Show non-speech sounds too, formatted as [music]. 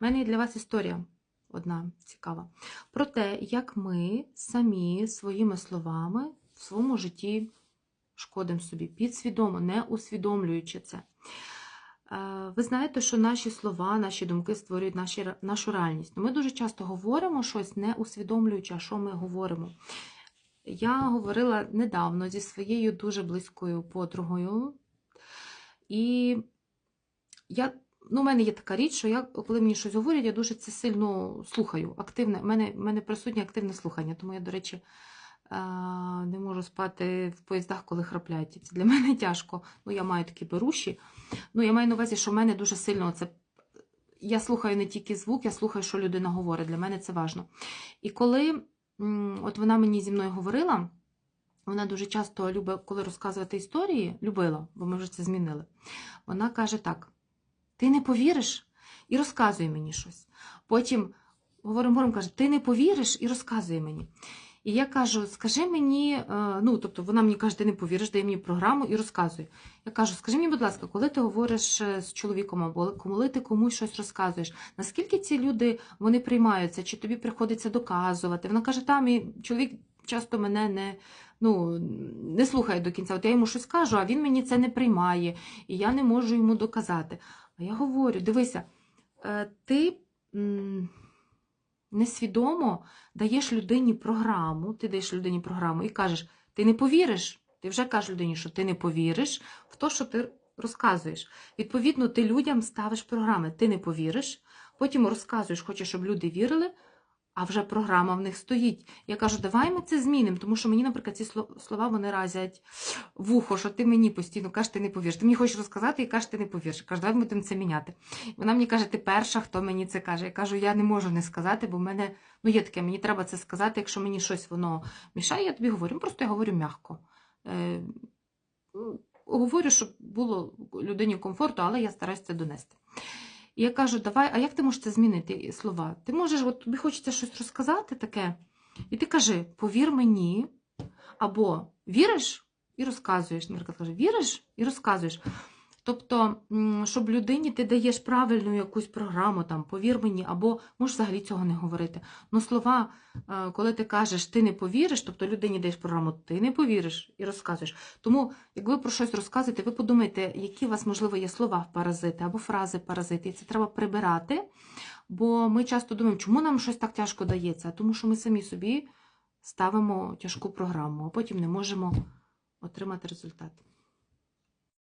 У мене є для вас історія одна цікава. Про те, як ми самі своїми словами в своєму житті шкодимо собі, підсвідомо, не усвідомлюючи це. Е, Ви знаєте, що наші слова, наші думки створюють наші, нашу реальність. Ми дуже часто говоримо щось, не усвідомлюючи, а що ми говоримо. Я говорила недавно зі своєю дуже близькою подругою, і я, ну, у мене є така річ, що я, коли мені щось говорять, я дуже це сильно слухаю. Активне, в мене, в мене присутнє активне слухання, тому я, до речі, е, не можу спати в поїздах, коли храпляють. Це для [laughs] мене тяжко. Ну, я маю такі беруші. Ну, я маю на увазі, що в мене дуже сильно це. Я слухаю не тільки звук, я слухаю, що людина говорить. Для мене це важливо. І коли от вона мені зі мною говорила, вона дуже часто любить, коли розказувати історії, любила, бо ми вже це змінили. Вона каже так: ти не повіриш і розказує мені щось. Потім говоримо, говоримо, каже, ти не повіриш і розказує мені. І я кажу, скажи мені, е, ну, тобто вона мені каже, ти не повіриш, дає мені програму і розказує. Я кажу, скажи мені, будь ласка, коли ти говориш е, з чоловіком або коли ти комусь щось розказуєш, наскільки ці люди вони приймаються, чи тобі приходиться доказувати? Вона каже, там і чоловік часто мене не, ну, не слухає до кінця. От я йому щось кажу, а він мені це не приймає, і я не можу йому доказати. А я говорю: дивися, е, ти несвідомо даєш людині програму, ти даєш людині програму і кажеш, ти не повіриш. Ти вже кажеш людині, що ти не повіриш в те, що ти розказуєш. Відповідно, ти людям ставиш програми, ти не повіриш, потім розказуєш, хочеш, щоб люди вірили, а вже програма в них стоїть. Я кажу, давай ми це змінимо, тому що мені, наприклад, ці слова вони разять в ухо, що ти мені постійно кажеш, ти не повіриш. Ти мені хочеш розказати і кажеш, ти не повіриш. Я кажу, давай будемо це міняти. Вона мені каже, ти перша, хто мені це каже. Я кажу, я не можу не сказати, бо в мене ну є таке, мені треба це сказати. Якщо мені щось воно мішає, я тобі говорю. Просто я говорю м'яко. Е, говорю, щоб було людині комфорту, але я стараюся це донести. І я кажу, давай, а як ти можеш це змінити слова? Ти можеш, от тобі хочеться щось розказати таке, і ти кажи, повір мені, або віриш і розказуєш. Наприклад, каже, віриш і розказуєш. Тобто, щоб людині ти даєш правильну якусь програму, там, повір мені, або можеш взагалі цього не говорити. Ну, слова, е, коли ти кажеш, ти не повіриш, тобто людині даєш програму, ти не повіриш і розказуєш. Тому, як ви про щось розказуєте, ви подумайте, які у вас, можливо, є слова паразити або фрази паразити. І це треба прибирати. Бо ми часто думаємо, чому нам щось так тяжко дається? Тому що ми самі собі ставимо тяжку програму, а потім не можемо отримати результат.